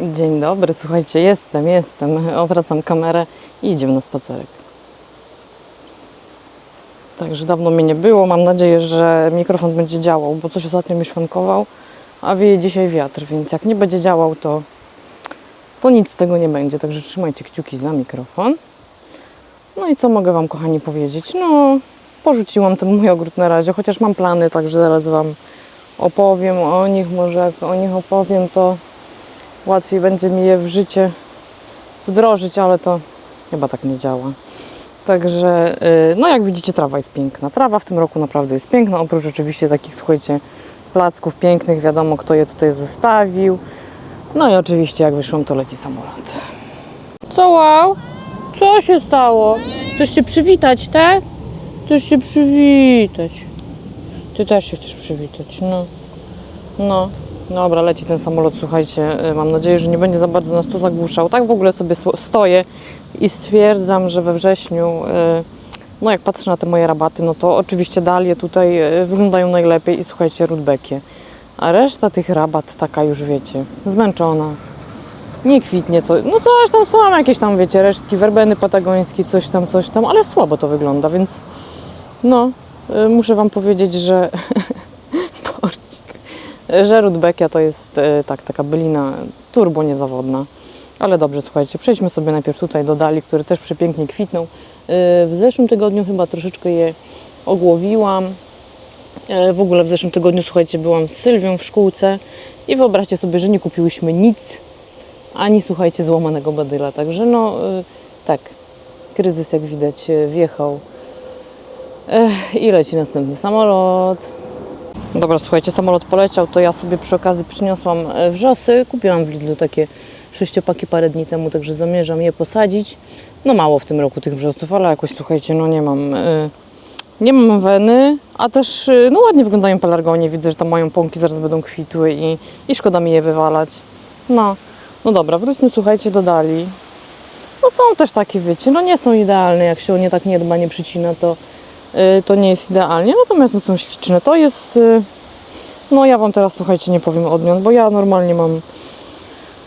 Dzień dobry, słuchajcie, jestem, jestem. Obracam kamerę i idziemy na spacerek. Także dawno mnie nie było. Mam nadzieję, że mikrofon będzie działał, bo coś ostatnio mi szwankował, a wieje dzisiaj wiatr, więc jak nie będzie działał, to, to nic z tego nie będzie. Także trzymajcie kciuki za mikrofon. No i co mogę Wam, kochani, powiedzieć? No, porzuciłam ten mój ogród na razie, chociaż mam plany, także zaraz Wam opowiem o nich. Może jak o nich opowiem, to łatwiej będzie mi je w życie wdrożyć, ale to chyba tak nie działa. Także, y, no jak widzicie, trawa jest piękna. Trawa w tym roku naprawdę jest piękna, oprócz oczywiście takich, słuchajcie, placków pięknych, wiadomo kto je tutaj zostawił. No i oczywiście jak wyszłam, to leci samolot. Co wow? Co się stało? Chcesz się przywitać, tak? Chcesz się przywitać. Ty też się chcesz przywitać, no. No, dobra, leci ten samolot, słuchajcie, y, mam nadzieję, że nie będzie za bardzo nas tu zagłuszał. Tak w ogóle sobie stoję i stwierdzam, że we wrześniu, y, no jak patrzę na te moje rabaty, no to oczywiście dalie tutaj y, wyglądają najlepiej i słuchajcie, rudbekie. A reszta tych rabat taka już wiecie, zmęczona. Nie kwitnie, co, no coś tam są jakieś tam, wiecie, resztki, werbeny patagońskie, coś tam, coś tam, ale słabo to wygląda, więc no, muszę Wam powiedzieć, że że Rudbeckia to jest y, tak, taka bylina turbo niezawodna. Ale dobrze, słuchajcie, przejdźmy sobie najpierw tutaj do dali, które też przepięknie kwitną. Y, W zeszłym tygodniu chyba troszeczkę je ogłowiłam. Y, W ogóle w zeszłym tygodniu, słuchajcie, byłam z Sylwią w szkółce i wyobraźcie sobie, że nie kupiłyśmy nic, ani słuchajcie, złamanego badyla. Także no, tak, kryzys jak widać wjechał. Ech, I leci następny samolot. Dobra, słuchajcie, samolot poleciał, to ja sobie przy okazji przyniosłam e, wrzosy. Kupiłam w Lidlu takie sześciopaki parę dni temu, także zamierzam je posadzić. No mało w tym roku tych wrzosów, ale jakoś słuchajcie, no nie mam, e, nie mam weny, a też e, no ładnie wyglądają pelargonie. Widzę, że tam mają pąki, zaraz będą kwitły i, i szkoda mi je wywalać. No, no dobra, wróćmy słuchajcie do dali. No są też takie, wiecie, no nie są idealne, jak się o nie tak nie dba, nie przycina, to, to nie jest idealnie, natomiast są śliczne. To jest, y, no ja Wam teraz, słuchajcie, nie powiem odmian, bo ja normalnie mam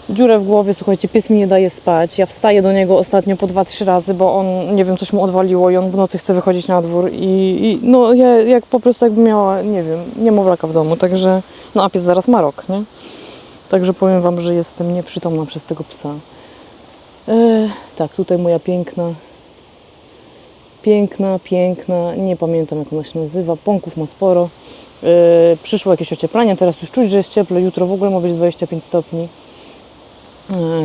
dziurę w głowie, słuchajcie, pies mi nie daje spać, ja wstaję do niego ostatnio po dwa, trzy razy, bo on, nie wiem, coś mu odwaliło i on w nocy chce wychodzić na dwór i, i no ja jak po prostu jakby miała, nie wiem, niemowlaka w domu, także, no a pies zaraz ma rok, nie? Także powiem Wam, że jestem nieprzytomna przez tego psa. E, tak, tutaj moja piękna, piękna, piękna, nie pamiętam jak ona się nazywa, pąków ma sporo. E, przyszło jakieś ocieplenie, teraz już czuć, że jest cieple, jutro w ogóle ma być 25 stopni.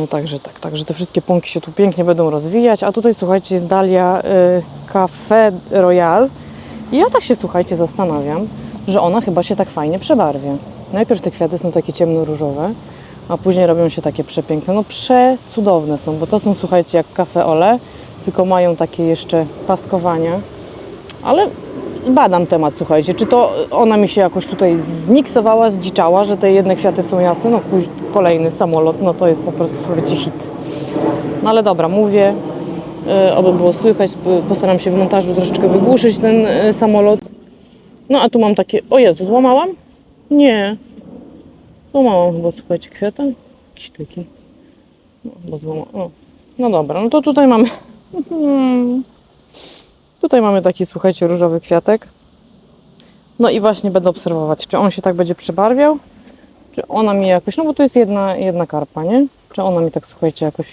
E, także tak, także te wszystkie pąki się tu pięknie będą rozwijać, a tutaj słuchajcie jest dalia e, Café Royal i ja tak się słuchajcie zastanawiam, że ona chyba się tak fajnie przebarwia. Najpierw te kwiaty są takie ciemno-różowe, a później robią się takie przepiękne. No przecudowne są, bo to są słuchajcie jak kafe ole, tylko mają takie jeszcze paskowania. Ale badam temat, słuchajcie, czy to ona mi się jakoś tutaj zmiksowała, zdziczała, że te jedne kwiaty są jasne, no kolejny samolot, no to jest po prostu słuchajcie hit. No ale dobra, mówię, y, oby było słychać, postaram się w montażu troszeczkę wygłuszyć ten y, samolot. No a tu mam takie, o Jezu, złamałam? Nie, Złamałam chyba, słuchajcie, kwiata. Jakiś taki. No, chyba złama... o. no dobra, no to tutaj mamy. Hmm. tutaj mamy taki, słuchajcie, różowy kwiatek. No i właśnie będę obserwować, czy on się tak będzie przebarwiał, czy ona mi jakoś, no bo to jest jedna, jedna karpa, nie? Czy ona mi tak, słuchajcie, jakoś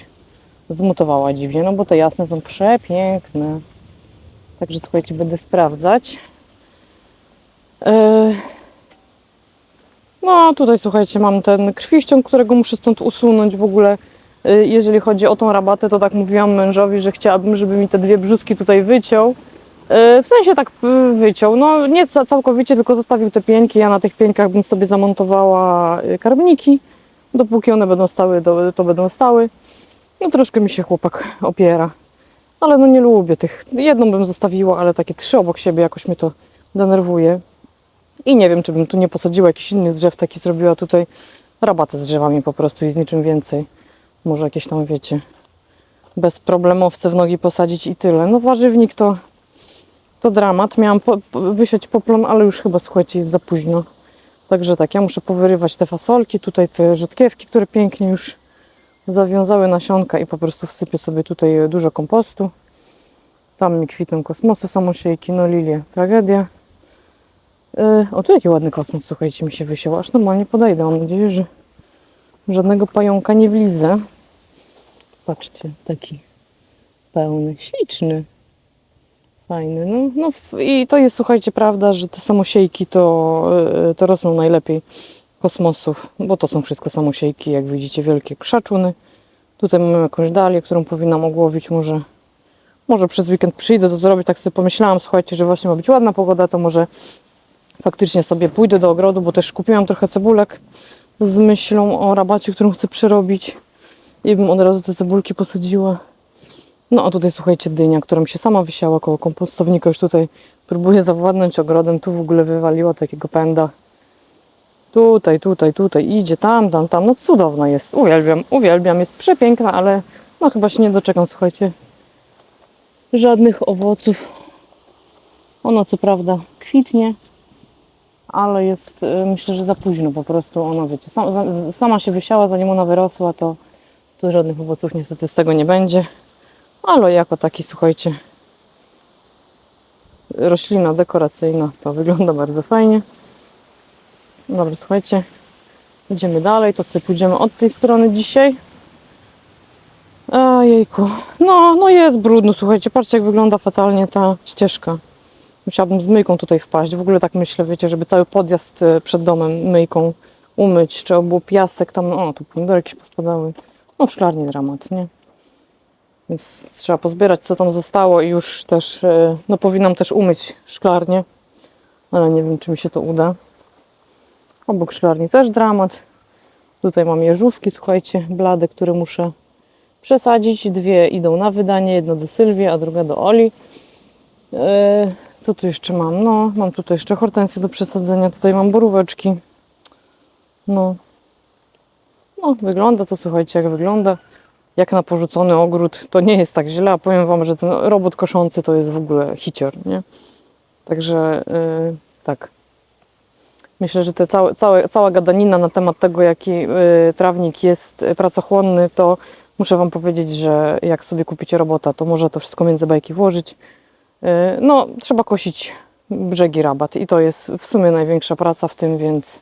zmutowała dziwnie, no bo te jasne są przepiękne. Także słuchajcie, będę sprawdzać. Yy, no tutaj słuchajcie, mam ten krwiściąg, którego muszę stąd usunąć w ogóle. Y, Jeżeli chodzi o tą rabatę, to tak mówiłam mężowi, że chciałabym, żeby mi te dwie brzuski tutaj wyciął. Y, W sensie tak y, wyciął, no nie ca- całkowicie, tylko zostawił te pieńki. Ja na tych pieńkach bym sobie zamontowała karmniki. Dopóki one będą stały, to będą stały. No troszkę mi się chłopak opiera. Ale no nie lubię tych. Jedną bym zostawiła, ale takie trzy obok siebie jakoś mnie to denerwuje. I nie wiem, czy bym tu nie posadziła jakichś innych drzew, taki zrobiła tutaj rabatę z drzewami po prostu i z niczym więcej. Może jakieś tam, wiecie, bezproblemowce w nogi posadzić i tyle. No warzywnik to, to dramat. Miałam po, po, wysiać poplon, ale już chyba, słuchajcie, jest za późno. Także tak, ja muszę powyrywać te fasolki, tutaj te rzodkiewki, które pięknie już zawiązały nasionka i po prostu wsypię sobie tutaj dużo kompostu. Tam mi kwitną kosmosy samosiejki, no lilie, tragedia. Yy, o, tu jaki ładny kosmos, słuchajcie, mi się wysiał. Aż normalnie podejdę. Mam nadzieję, że żadnego pająka nie wlizę. Patrzcie, taki pełny, śliczny. Fajny. No, no i to jest, słuchajcie, prawda, że te samosiejki to, yy, to rosną najlepiej kosmosów, bo to są wszystko samosiejki, jak widzicie, wielkie krzaczuny. Tutaj mamy jakąś dalię, którą powinnam ogłowić. Może, może przez weekend przyjdę to zrobić. Tak sobie pomyślałam, słuchajcie, że właśnie ma być ładna pogoda, to może faktycznie sobie pójdę do ogrodu, bo też kupiłam trochę cebulek z myślą o rabacie, którą chcę przerobić. I bym od razu te cebulki posadziła. No a tutaj słuchajcie, dynia, która mi się sama wysiała koło kompostownika. Już tutaj próbuję zawładnąć ogrodem. Tu w ogóle wywaliła takiego pęda. Tutaj, tutaj, tutaj, idzie tam, tam, tam. No cudowna jest, uwielbiam, uwielbiam, jest przepiękna, ale no chyba się nie doczekam, słuchajcie, żadnych owoców. Ona co prawda kwitnie, ale jest, y, myślę, że za późno po prostu ona, wiecie, sama, sama się wysiała, zanim ona wyrosła, to, to żadnych owoców niestety z tego nie będzie. Ale jako taki, słuchajcie, roślina dekoracyjna, to wygląda bardzo fajnie. Dobra, słuchajcie, idziemy dalej, to sobie pójdziemy od tej strony dzisiaj. Ojejku, no, no jest brudno, słuchajcie, patrzcie jak wygląda fatalnie ta ścieżka. Musiałabym z myjką tutaj wpaść, w ogóle tak myślę, wiecie, żeby cały podjazd e, przed domem myjką umyć, trzeba było piasek tam, o, tu pomidory jakieś pospadały. No w szklarni dramat, nie? Więc trzeba pozbierać co tam zostało i już też, e, no powinnam też umyć szklarnię, ale nie wiem czy mi się to uda. Obok szklarni też dramat. Tutaj mam jeżówki, słuchajcie, blade, które muszę przesadzić. Dwie idą na wydanie, jedno do Sylwii, a druga do Oli. Yy, co tu jeszcze mam? No, mam tutaj jeszcze hortensję do przesadzenia. Tutaj mam boróweczki. No. No, wygląda to, słuchajcie, jak wygląda. Jak na porzucony ogród, to nie jest tak źle, a powiem Wam, że ten robot koszący to jest w ogóle hicior, nie? Także yy, tak. Myślę, że te całe, całe, cała gadanina na temat tego, jaki y, trawnik jest y, pracochłonny, to muszę Wam powiedzieć, że jak sobie kupicie robota, to może to wszystko między bajki włożyć. Y, no, trzeba kosić brzegi rabat i to jest w sumie największa praca w tym, więc,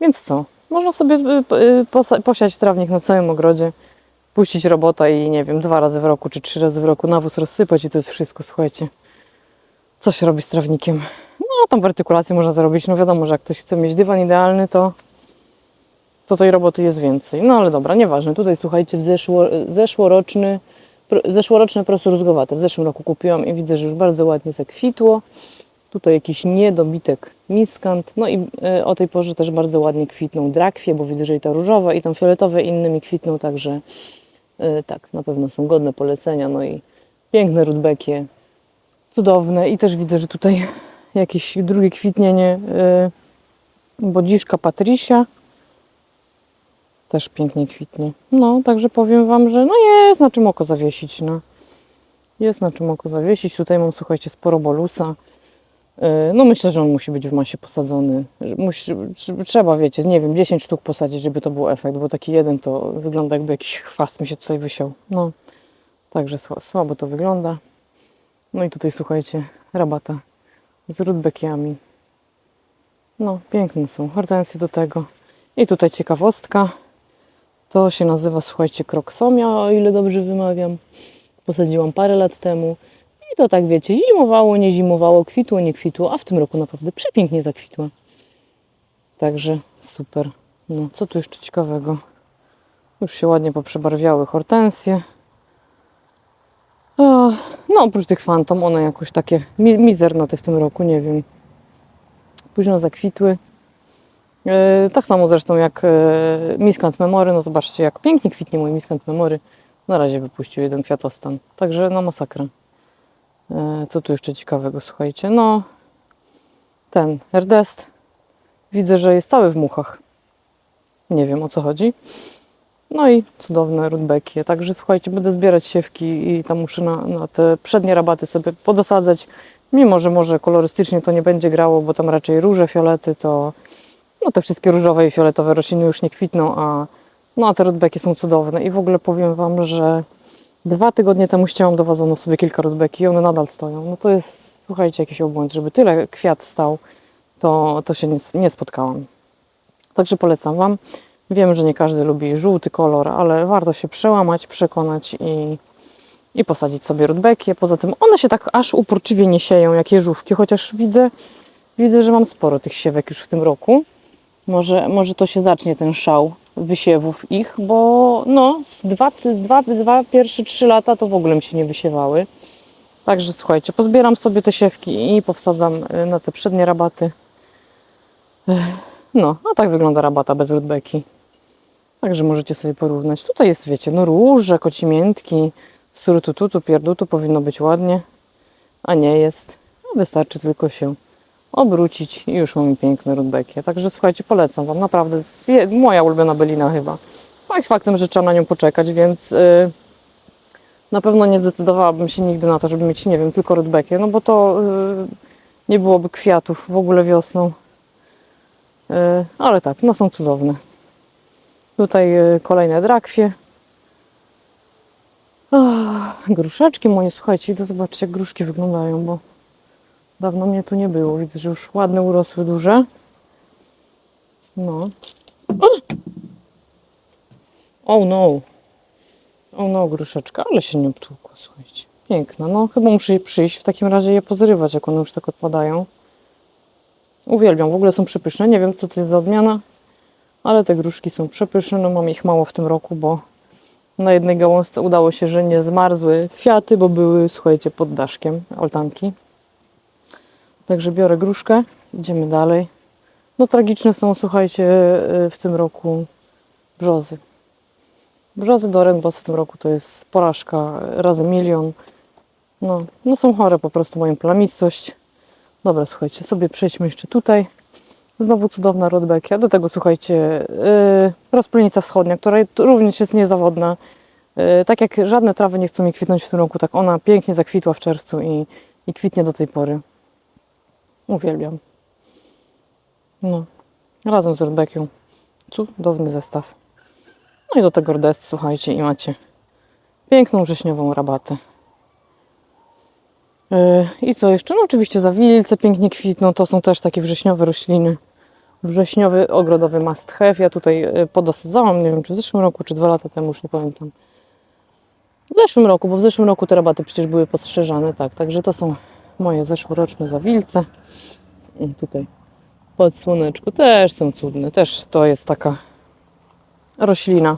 więc co? Można sobie y, y, posiać trawnik na całym ogrodzie, puścić robota i nie wiem, dwa razy w roku czy trzy razy w roku nawóz rozsypać i to jest wszystko, słuchajcie. Co się robi z trawnikiem? No, tam w artykulację można zrobić. No wiadomo, że jak ktoś chce mieć dywan idealny, to, to tej roboty jest więcej. No ale dobra, nieważne. Tutaj słuchajcie, w zeszło, zeszłoroczny, zeszłoroczne prosto rózgowate. W zeszłym roku kupiłam i widzę, że już bardzo ładnie zakwitło. Tutaj jakiś niedobitek miskant. No i y, o tej porze też bardzo ładnie kwitną drakwie, bo widzę, że i ta różowa, i tam fioletowe innymi kwitną, także y, tak, na pewno są godne polecenia. No i piękne rudbekie, cudowne. I też widzę, że tutaj jakieś drugie kwitnienie yy, bodziszka Patricia. Też pięknie kwitnie. No, także powiem Wam, że no jest na czym oko zawiesić. No. Jest na czym oko zawiesić. Tutaj mam, słuchajcie, sporo bolusa. Yy, no myślę, że on musi być w masie posadzony. Musi, tr- trzeba, wiecie, nie wiem, 10 sztuk posadzić, żeby to był efekt, bo taki jeden to wygląda jakby jakiś chwast mi się tutaj wysiał. No, także sła- słabo to wygląda. No i tutaj, słuchajcie, rabata z rudbekiami. No, piękne są. Hortensje do tego. I tutaj ciekawostka. To się nazywa, słuchajcie, kroksomia, o ile dobrze wymawiam. Posadziłam parę lat temu. I to tak, wiecie, zimowało, nie zimowało, kwitło, nie kwitło, a w tym roku naprawdę przepięknie zakwitła. Także super. No, co tu jeszcze ciekawego? Już się ładnie poprzebarwiały hortensje. No oprócz tych fantom, one jakoś takie mi mizernoty w tym roku, nie wiem. Późno zakwitły. E, tak samo zresztą jak e, Miskant Memory. No zobaczcie, jak pięknie kwitnie mój Miskant Memory. Na razie wypuścił jeden kwiatostan. Także no masakra. E, co tu jeszcze ciekawego, słuchajcie? No, ten Erdest. Widzę, że jest cały w muchach. Nie wiem o co chodzi. No i cudowne rudbeki. Także słuchajcie, będę zbierać siewki i tam muszę na, na te przednie rabaty sobie podosadzać. Mimo, że może kolorystycznie to nie będzie grało, bo tam raczej róże, fiolety, to no te wszystkie różowe i fioletowe rośliny już nie kwitną, a No a te rudbeki są cudowne i w ogóle powiem Wam, że dwa tygodnie temu ścięłam do wazonu sobie kilka rudbeki i one nadal stoją. No to jest, słuchajcie, jakiś obłęd, żeby tyle kwiat stał, to, to się nie, nie spotkałam. Także polecam Wam. Wiem, że nie każdy lubi żółty kolor, ale warto się przełamać, przekonać i, i posadzić sobie rudbeki. Poza tym one się tak aż uporczywie nie sieją jak jeżówki, chociaż widzę, widzę, że mam sporo tych siewek już w tym roku. Może, może to się zacznie ten szał wysiewów ich, bo no, z dwa, dwa, dwa pierwsze trzy lata to w ogóle mi się nie wysiewały. Także słuchajcie, pozbieram sobie te siewki i powsadzam y, na te przednie rabaty. No, a tak wygląda rabata bez rudbeki. Także możecie sobie porównać. Tutaj jest, wiecie, no róże, kocimiętki, surutututu, pierdutu, powinno być ładnie, a nie jest. No, wystarczy tylko się obrócić i już mamy piękne rudbeki. Także słuchajcie, polecam Wam, naprawdę, moja ulubiona bylina chyba. Fakt faktem, że trzeba na nią poczekać, więc yy, na pewno nie zdecydowałabym się nigdy na to, żeby mieć, nie wiem, tylko rudbekie, no bo to yy, nie byłoby kwiatów w ogóle wiosną. Yy, ale tak, no są cudowne. Tutaj yy, kolejne drakwie. Ach, gruszeczki moje, słuchajcie, idę zobaczyć jak gruszki wyglądają, bo Dawno mnie tu nie było. Widzę, że już ładne urosły duże. No. Oh no. Oh no, gruszeczka, ale się nie obtłukła, słuchajcie. Piękna. No, chyba muszę przyjść w takim razie je pozrywać, jak one już tak odpadają. Uwielbiam, w ogóle są przepyszne. Nie wiem, co to jest za odmiana, ale te gruszki są przepyszne. No, mam ich mało w tym roku, bo na jednej gałązce udało się, że nie zmarzły kwiaty, bo były, słuchajcie, pod daszkiem altanki. Także biorę gruszkę, idziemy dalej. No tragiczne są, słuchajcie, y, w tym roku brzozy. Brzozy do Renbos w tym roku to jest porażka razy milion. No, no są chore po prostu, mają plamistość. Dobra, słuchajcie, sobie przejdźmy jeszcze tutaj. Znowu cudowna rodbekia. Do tego, słuchajcie, yy, rozpylnica wschodnia, która również jest niezawodna. Yy, tak jak żadne trawy nie chcą mi kwitnąć w tym roku, tak ona pięknie zakwitła w czerwcu i, i kwitnie do tej pory. Uwielbiam. No, razem z Rudbekią. Cudowny zestaw. No i do tego rdest, słuchajcie, i macie piękną wrześniową rabatę. Yy, I co jeszcze? No oczywiście zawilce pięknie kwitną. To są też takie wrześniowe rośliny. Wrześniowy ogrodowy must have. Ja tutaj yy, podosadzałam, nie wiem czy w zeszłym roku, czy dwa lata temu, już nie pamiętam. W zeszłym roku, bo w zeszłym roku te rabaty przecież były podstrzeżane, tak. Także to są moje zeszłoroczne zawilce. Tutaj pod słoneczku też są cudne. Też to jest taka roślina,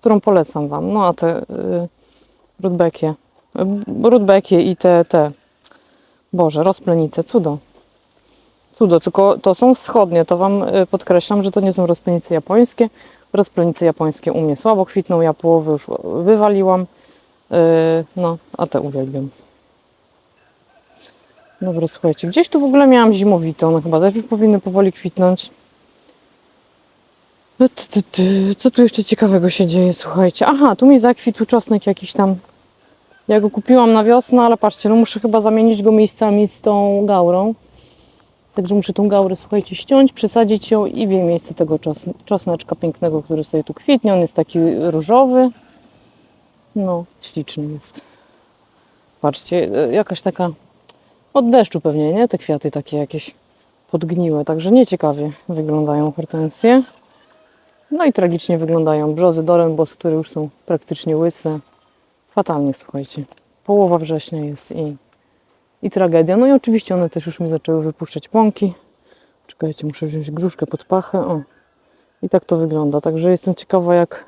którą polecam Wam. No a te y, rudbekie, y, rudbekie i te, te, Boże, rozplenice, cudo. Cudo, tylko to są wschodnie, to Wam y, podkreślam, że to nie są rozplenice japońskie. Rozplenice japońskie u mnie słabo kwitną, ja połowę już wywaliłam. Y, no, a te uwielbiam. Dobra, słuchajcie, gdzieś tu w ogóle miałam zimowite, one chyba też już powinny powoli kwitnąć. Ty. Co tu jeszcze ciekawego się dzieje, słuchajcie? Aha, tu mi zakwitł czosnek jakiś tam. Ja go kupiłam na wiosnę, ale patrzcie, no muszę chyba zamienić go miejscami z tą gaurą. Także muszę tą gaurę, słuchajcie, ściąć, przesadzić ją i w miejsce tego czosn czosneczka pięknego, który sobie tu kwitnie. On jest taki różowy. No, śliczny jest. Patrzcie, e, jakaś taka od deszczu pewnie, nie? Te kwiaty takie jakieś podgniłe, także nieciekawie wyglądają hortensje. No i tragicznie wyglądają brzozy Dorenbos, które już są praktycznie łyse. Fatalnie, słuchajcie. Połowa września jest i, i tragedia. No i oczywiście one też już mi zaczęły wypuszczać pąki. Czekajcie, muszę wziąć gruszkę pod pachę. O. I tak to wygląda. Także jestem ciekawa, jak,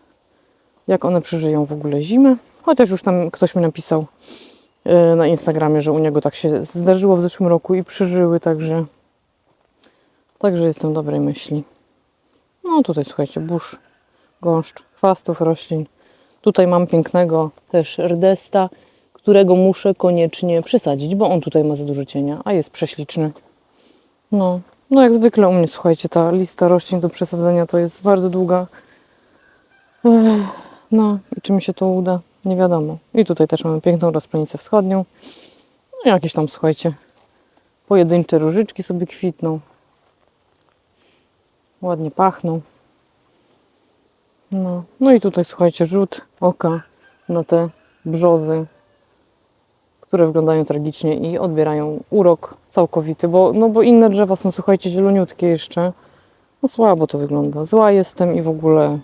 jak one przeżyją w ogóle zimę. Chociaż już tam ktoś mi napisał, na Instagramie, że u niego tak się zdarzyło w zeszłym roku i przeżyły, także także jestem dobrej myśli. No tutaj słuchajcie, burz, gąszcz, chwastów roślin. Tutaj mam pięknego też rdesta, którego muszę koniecznie przesadzić, bo on tutaj ma za dużo cienia, a jest prześliczny. No, no jak zwykle u mnie, słuchajcie, ta lista roślin do przesadzenia to jest bardzo długa. Ech, no i czy mi się to uda? Nie wiadomo. I tutaj też mamy piękną rozplenicę wschodnią. No jakieś tam, słuchajcie, pojedyncze różyczki sobie kwitną. Ładnie pachną. No. no i tutaj słuchajcie, rzut oka na te brzozy, które wyglądają tragicznie i odbierają urok całkowity, bo, no bo inne drzewa są, słuchajcie, zieloniutkie jeszcze. No słabo to wygląda. Zła jestem i w ogóle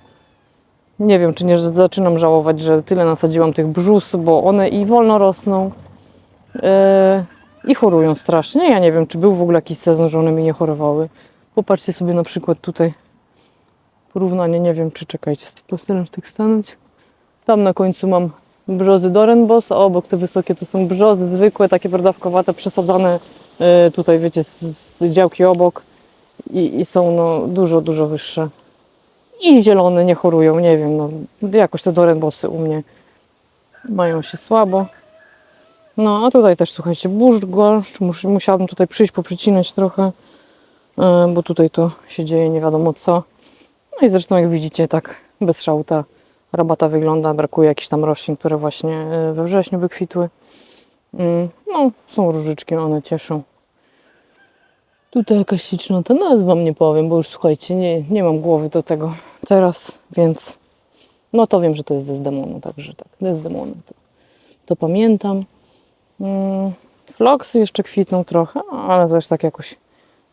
nie wiem, czy nie zaczynam żałować, że tyle nasadziłam tych brzus, bo one i wolno rosną yy, i chorują strasznie. Ja nie wiem, czy był w ogóle jakiś sezon, że one mi nie chorowały. Popatrzcie sobie na przykład tutaj porównanie, nie wiem, czy czekajcie, postaram się tak stanąć. Tam na końcu mam brzozy Dorenbos, a obok te wysokie to są brzozy zwykłe, takie brodawkowate, przesadzane yy, tutaj, wiecie, z, z działki obok i, i są no, dużo, dużo wyższe. I zielone nie chorują, nie wiem, no jakoś te Dorenbosy u mnie mają się słabo. No, a tutaj też słuchajcie, burz, gorszcz, mus, musiałabym tutaj przyjść, poprzycinać trochę, e, bo tutaj to się dzieje nie wiadomo co. No i zresztą jak widzicie, tak bez szału ta rabata wygląda, brakuje jakichś tam roślin, które właśnie e, we wrześniu by kwitły. Mm, No, są różyczki, one cieszą. Tutaj jakaś śliczna ta nazwa, nie powiem, bo już słuchajcie, nie, nie mam głowy do tego teraz, więc no to wiem, że to jest Desdemona, także tak, Desdemona, to, to pamiętam. Mm, Floksy jeszcze kwitną trochę, ale też tak jakoś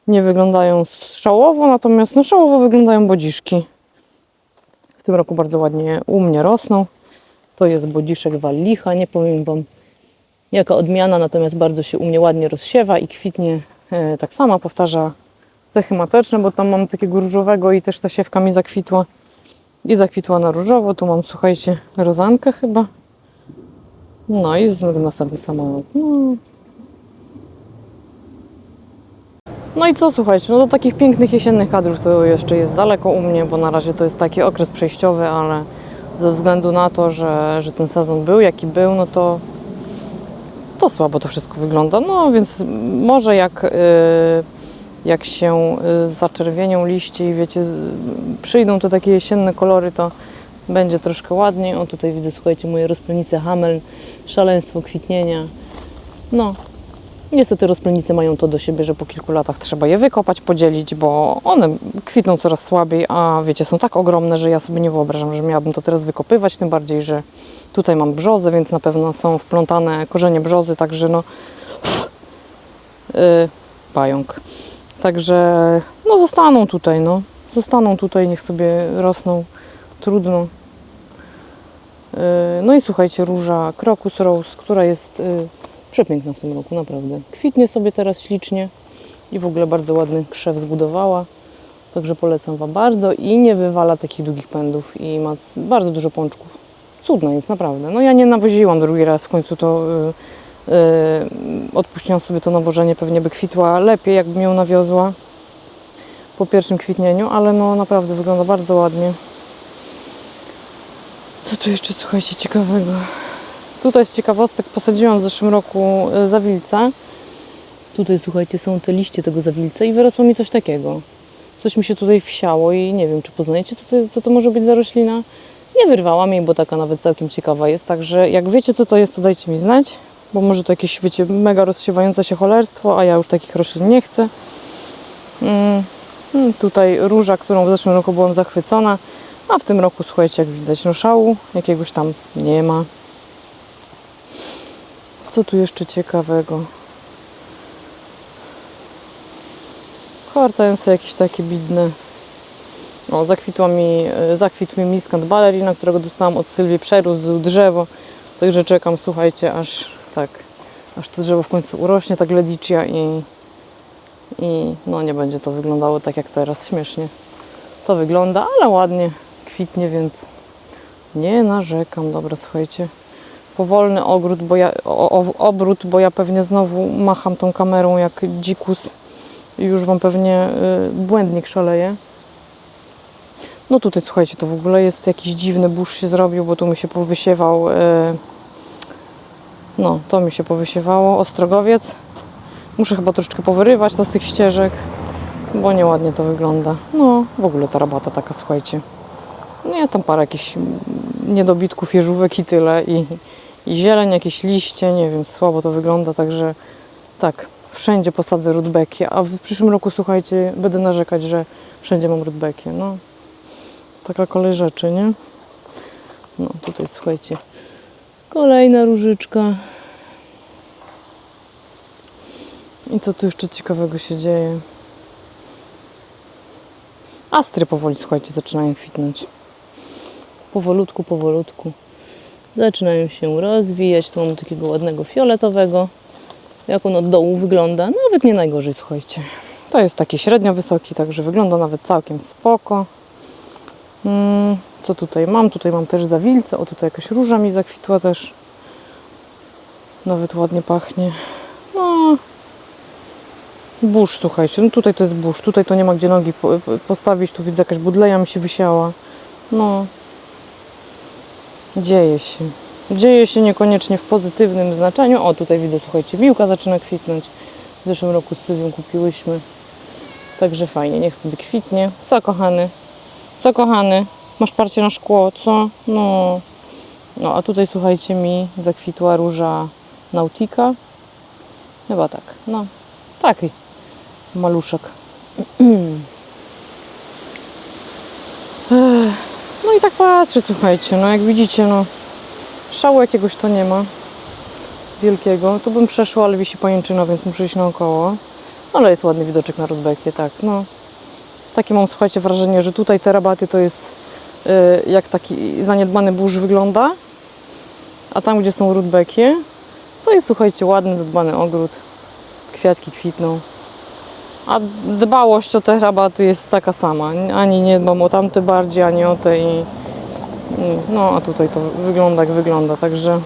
nie wyglądają szałowo, natomiast no szałowo wyglądają bodziszki. W tym roku bardzo ładnie u mnie rosną. To jest bodziszek wallicha, nie powiem Wam jaka odmiana, natomiast bardzo się u mnie ładnie rozsiewa i kwitnie tak samo, powtarza cechy mateczne, bo tam mam takiego różowego i też ta siewka mi zakwitła i zakwitła na różowo. Tu mam, słuchajcie, rozankę chyba. No i z następny samolot. No. no i co, słuchajcie, no do takich pięknych jesiennych kadrów to jeszcze jest daleko u mnie, bo na razie to jest taki okres przejściowy, ale ze względu na to, że, że ten sezon był jaki był, no to to słabo to wszystko wygląda. No więc może jak, y, jak się y, zaczerwienią liście i wiecie, przyjdą te takie jesienne kolory, to będzie troszkę ładniej. O tutaj widzę, słuchajcie, moje rozplenice Hameln, szaleństwo kwitnienia. No, niestety rozplenice mają to do siebie, że po kilku latach trzeba je wykopać, podzielić, bo one kwitną coraz słabiej, a wiecie, są tak ogromne, że ja sobie nie wyobrażam, że miałabym to teraz wykopywać, tym bardziej, że tutaj mam brzozę, więc na pewno są wplątane korzenie brzozy, także no yy, pająk. Także no zostaną tutaj, no. Zostaną tutaj, niech sobie rosną. Trudno. Yy, No i słuchajcie, róża Crocus Rose, która jest yy, przepiękna w tym roku, naprawdę. Kwitnie sobie teraz ślicznie i w ogóle bardzo ładny krzew zbudowała. Także polecam Wam bardzo i nie wywala takich długich pędów i ma bardzo dużo pączków. Cudna jest, naprawdę. No ja nie nawoziłam drugi raz, w końcu to yy, yy, odpuściłam sobie to nawożenie, pewnie by kwitła lepiej, jakbym ją nawiozła po pierwszym kwitnieniu, ale no naprawdę wygląda bardzo ładnie. Co tu jeszcze, słuchajcie, ciekawego? Tutaj z ciekawostek posadziłam w zeszłym roku e, zawilca. Tutaj, słuchajcie, są te liście tego zawilca i wyrosło mi coś takiego. Coś mi się tutaj wsiało i nie wiem, czy poznajecie, co to, jest, co to może być za roślina. Nie wyrwałam jej, bo taka nawet całkiem ciekawa jest. Także jak wiecie, co to jest, to dajcie mi znać. Bo może to jakieś, wiecie, mega rozsiewające się cholerstwo, a ja już takich roślin nie chcę. Mm, mm, tutaj róża, którą w zeszłym roku byłam zachwycona. A w tym roku, słuchajcie, jak widać, no szału jakiegoś tam nie ma. Co tu jeszcze ciekawego? Hortensy jakieś takie bidne. O, zakwitła mi, e, zakwitł mi miskant ballerina, którego dostałam od Sylwii, przerósł drzewo. Także czekam, słuchajcie, aż tak, aż to drzewo w końcu urośnie, tak ledicia i, i no nie będzie to wyglądało tak jak teraz, śmiesznie to wygląda, ale ładnie kwitnie, więc nie narzekam. Dobra, słuchajcie, powolny ogród, bo ja, o, o, obrót, bo ja pewnie znowu macham tą kamerą jak dzikus już Wam pewnie y, błędnik szaleje. No tutaj słuchajcie, to w ogóle jest jakiś dziwny burz się zrobił, bo tu mi się powysiewał y, no, to mi się powysiewało, ostrogowiec. Muszę chyba troszeczkę powyrywać to z tych ścieżek, bo nieładnie to wygląda. No, w ogóle ta rabata taka, słuchajcie. No jest tam parę jakichś mm, niedobitków, jeżówek i tyle. I zieleń, jakieś liście, nie wiem, słabo to wygląda, także tak, wszędzie posadzę rudbekie. A w przyszłym roku, słuchajcie, będę narzekać, że wszędzie mam rudbekie. No, taka kolej rzeczy, nie? No tutaj słuchajcie, kolejna różyczka. I co tu jeszcze ciekawego się dzieje? Astry powoli, słuchajcie, zaczynają kwitnąć. Powolutku, powolutku. Zaczynają się rozwijać. Tu mam takiego ładnego fioletowego. Jak on od dołu wygląda. Nawet nie najgorzej, słuchajcie. To jest taki średnio wysoki, także wygląda nawet całkiem spoko. Mm, co tutaj mam? Tutaj mam też zawilce. O, tutaj jakaś róża mi zakwitła też. Nawet ładnie pachnie. No. Burz, słuchajcie. No tutaj to jest burz. Tutaj to nie ma gdzie nogi po, po- postawić. Tu widzę jakaś budleja mi się wysiała. No. Dzieje się. Dzieje się niekoniecznie w pozytywnym znaczeniu. O, tutaj widzę, słuchajcie, wiłka zaczyna kwitnąć. W zeszłym roku z Sylwią kupiłyśmy. Także fajnie, niech sobie kwitnie. Co, kochany? Co, kochany? Masz parcie na szkło, co? No. No, a tutaj, słuchajcie, mi zakwitła róża Nautika. Chyba tak, no. Taki maluszek. Ech, No i tak patrzę, słuchajcie, no jak widzicie, no szału jakiegoś to nie ma wielkiego. Tu bym przeszła, ale wisi pajęczyna, więc muszę iść naokoło. Ale jest ładny widoczek na Rudbekie, tak, no. Takie mam, słuchajcie, wrażenie, że tutaj te rabaty to jest y, jak taki zaniedbany burz wygląda. A tam, gdzie są Rudbekie, to jest, słuchajcie, ładny, zadbany ogród. Kwiatki kwitną. A dbałość o te rabaty jest taka sama. Ani nie dbam o tamte bardziej, ani o te i... No, a tutaj to wygląda jak wygląda, także...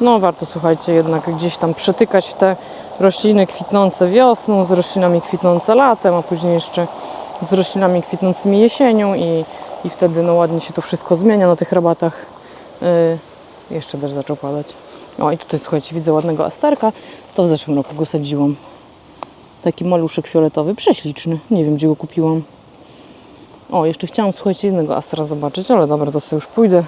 No, warto, słuchajcie, jednak gdzieś tam przetykać te rośliny kwitnące wiosną z roślinami kwitnące latem, a później jeszcze z roślinami kwitnącymi jesienią i, i wtedy no, ładnie się to wszystko zmienia na tych rabatach. Yy, jeszcze deszcz zaczął padać. O i tutaj słuchajcie, widzę ładnego asterka. To w zeszłym roku go sadziłam. Taki maluszek fioletowy, prześliczny. Nie wiem, gdzie go kupiłam. O, jeszcze chciałam, słuchajcie, jednego astra zobaczyć, ale dobra, to sobie już pójdę.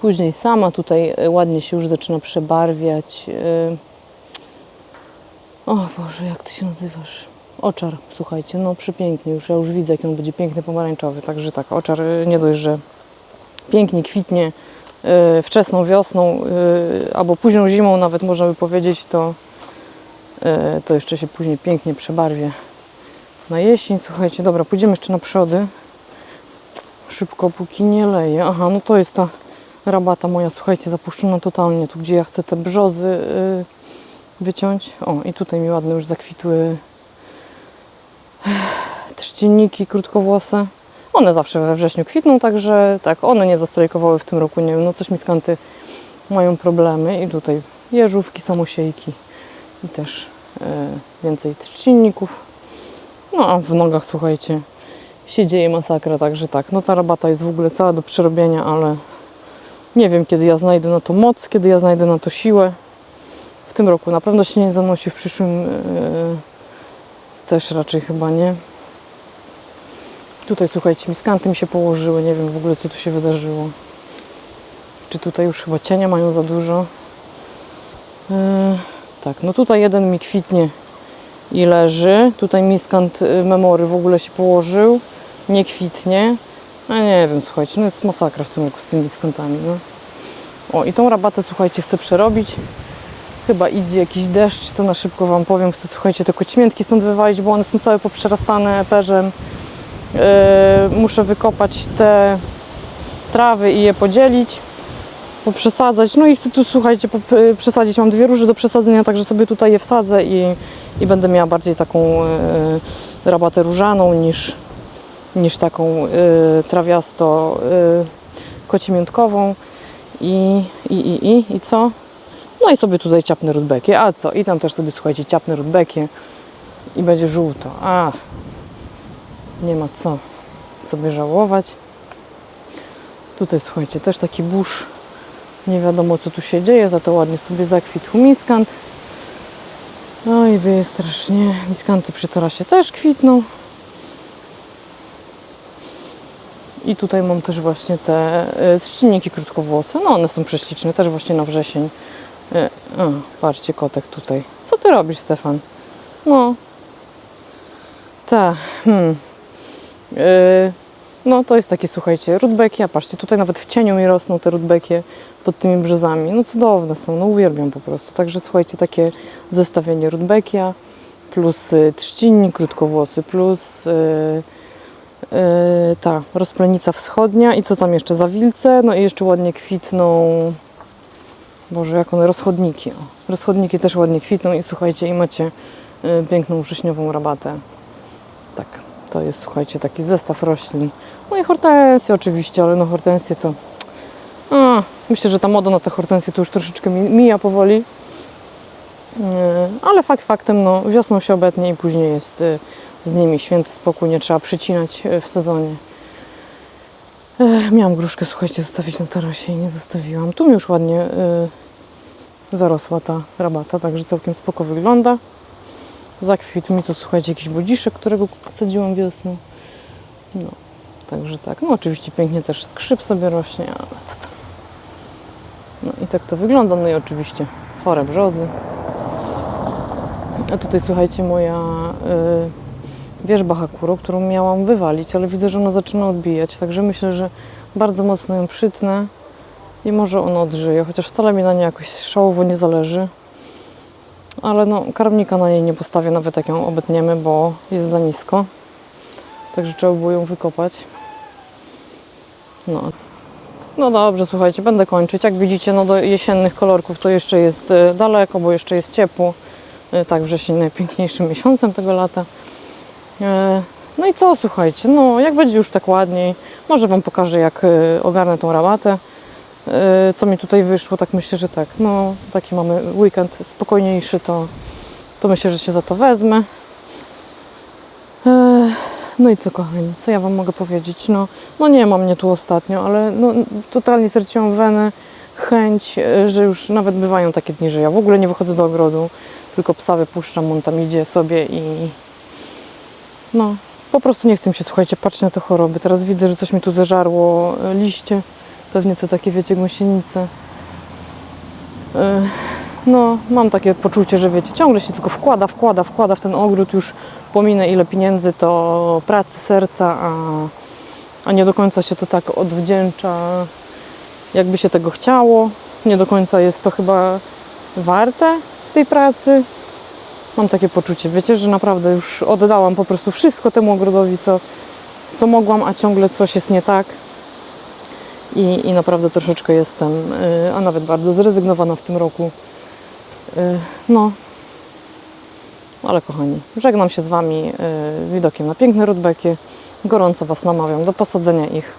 Później sama tutaj y, ładnie się już zaczyna przebarwiać. y. O Boże, jak ty się nazywasz? Oczar, słuchajcie, no przepięknie już. Ja już widzę, jaki on będzie piękny pomarańczowy. Także tak, oczar y, nie dość, że pięknie kwitnie wczesną wiosną albo późną zimą, nawet można by powiedzieć, to, to jeszcze się później pięknie przebarwie na jesień. Słuchajcie, dobra, pójdziemy jeszcze na przody. Szybko, póki nie leje. Aha, no to jest ta rabata moja, słuchajcie, zapuszczona totalnie. Tu, gdzie ja chcę te brzozy y, wyciąć. O, i tutaj mi ładne już zakwitły trzcinniki krótkowłose. One zawsze we wrześniu kwitną, także tak, one nie zastrajkowały w tym roku, nie wiem, no coś mi skanty mają problemy. I tutaj jeżówki, samosiejki i też e, więcej trzcinników. No a w nogach, słuchajcie, się dzieje masakra, także tak, no ta rabata jest w ogóle cała do przerobienia, ale nie wiem, kiedy ja znajdę na to moc, kiedy ja znajdę na to siłę. W tym roku na pewno się nie zanosi, w przyszłym e, też raczej chyba nie. Tutaj słuchajcie, miskanty mi się położyły, nie wiem w ogóle co tu się wydarzyło. Czy tutaj już chyba cienia mają za dużo? E, tak, no tutaj jeden mi kwitnie i leży. Tutaj miskant y, memory w ogóle się położył, nie kwitnie. A nie wiem, słuchajcie, no jest masakra w tym roku z tymi miskantami. No. O, i tą rabatę, słuchajcie, chcę przerobić. Chyba idzie jakiś deszcz, to na szybko Wam powiem. Chcę, słuchajcie, te koćmiętki stąd wywalić, bo one są całe poprzerastane perzem. Yy, muszę wykopać te trawy i je podzielić, poprzesadzać. No i chcę tu, słuchajcie, yy, przesadzić. Mam dwie róże do przesadzenia, także sobie tutaj je wsadzę i, i będę miała bardziej taką yy, rabatę różaną niż, niż taką yy, trawiasto yy, kocimiętkową. I, i, i, i, i co? No i sobie tutaj ciapnę rudbekie. A co? I tam też sobie, słuchajcie, ciapnę rudbekie i będzie żółto. Ach, nie ma co sobie żałować. Tutaj, słuchajcie, też taki burz. Nie wiadomo, co tu się dzieje, za to ładnie sobie zakwitł miskant. No i wieje strasznie. Miskanty przy tarasie też kwitną. I tutaj mam też właśnie te y, trzcinniki krótkowłose. No one są prześliczne, też właśnie na wrzesień. Y, o, patrzcie, kotek tutaj. Co ty robisz, Stefan? No. Tak. Hmm. Y, No to jest takie, słuchajcie, rudbekia. Patrzcie, tutaj nawet w cieniu mi rosną te rudbekie pod tymi brzozami. No cudowne są, no uwielbiam po prostu. Także słuchajcie, takie zestawienie rudbekia plus y, trzcinnik krótkowłosy plus y, y, ta rozplenica wschodnia i co tam jeszcze, zawilce, no i jeszcze ładnie kwitną Boże, jak one, rozchodniki. O. Rozchodniki też ładnie kwitną i słuchajcie, i macie y, piękną wrześniową rabatę. Tak, to jest, słuchajcie, taki zestaw roślin. No i hortensje oczywiście, ale no hortensje to... A, myślę, że ta moda na te hortensje to już troszeczkę mi- mija powoli. Yy, Ale fakt faktem, no wiosną się obetnie i później jest y, z nimi święty spokój, nie trzeba przycinać y, w sezonie. Miałam gruszkę, słuchajcie, zostawić na tarasie i nie zostawiłam. Tu mi już ładnie zarosła ta rabata, także całkiem spoko wygląda. Zakwitł mi to, słuchajcie, jakiś budziszek, którego sadziłam wiosną. No, także tak. No oczywiście pięknie też skrzyp sobie rośnie, ale to tam. No i tak to wygląda. No i oczywiście chore brzozy. A tutaj, słuchajcie, moja y, wierzba którą miałam wywalić, ale widzę, że ona zaczyna odbijać, także myślę, że bardzo mocno ją przytnę i może ona odżyje, chociaż wcale mi na niej jakoś szałowo nie zależy. Ale no, karmnika na niej nie postawię, nawet jak ją obetniemy, bo jest za nisko. Także trzeba było ją wykopać. No. No dobrze, słuchajcie, będę kończyć. Jak widzicie, no do jesiennych kolorków to jeszcze jest e, daleko, bo jeszcze jest ciepło. E, Tak, wrzesień najpiękniejszym miesiącem tego lata. E, No i co, słuchajcie, no jak będzie już tak ładniej, może Wam pokażę, jak ogarnę tą rabatę. Co mi tutaj wyszło, tak myślę, że tak, no taki mamy weekend spokojniejszy, to, to myślę, że się za to wezmę. No i co kochani, co ja Wam mogę powiedzieć? No, no nie ma mnie tu ostatnio, ale no, totalnie straciłam wenę, chęć, e, że już nawet bywają takie dni, że ja w ogóle nie wychodzę do ogrodu, tylko psa wypuszczam, on tam idzie sobie i no, po prostu nie chcę mi się, słuchajcie, patrzeć na te choroby. Teraz widzę, że coś mi tu zeżarło e, liście, pewnie te takie, wiecie, gąsienice. E, No, mam takie poczucie, że wiecie, ciągle się tylko wkłada, wkłada, wkłada w ten ogród, już pominę ile pieniędzy, to pracy serca, a, a nie do końca się to tak odwdzięcza, jakby się tego chciało. Nie do końca jest to chyba warte tej pracy. Mam takie poczucie, wiecie, że naprawdę już oddałam po prostu wszystko temu ogrodowi, co, co mogłam, a ciągle coś jest nie tak. I, i naprawdę troszeczkę jestem, y, a nawet bardzo zrezygnowana w tym roku. Y, No, ale kochani, żegnam się z Wami y, widokiem na piękne rudbekie. Gorąco Was namawiam do posadzenia ich,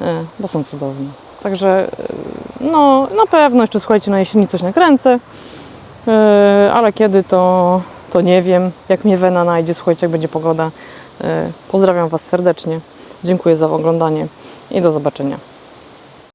y, bo są cudowne. Także, no, na pewno jeszcze słuchajcie, na jesieni coś nakręcę, ale kiedy to, to nie wiem. Jak mnie wena najdzie, słuchajcie, jak będzie pogoda. Pozdrawiam Was serdecznie. Dziękuję za oglądanie i do zobaczenia.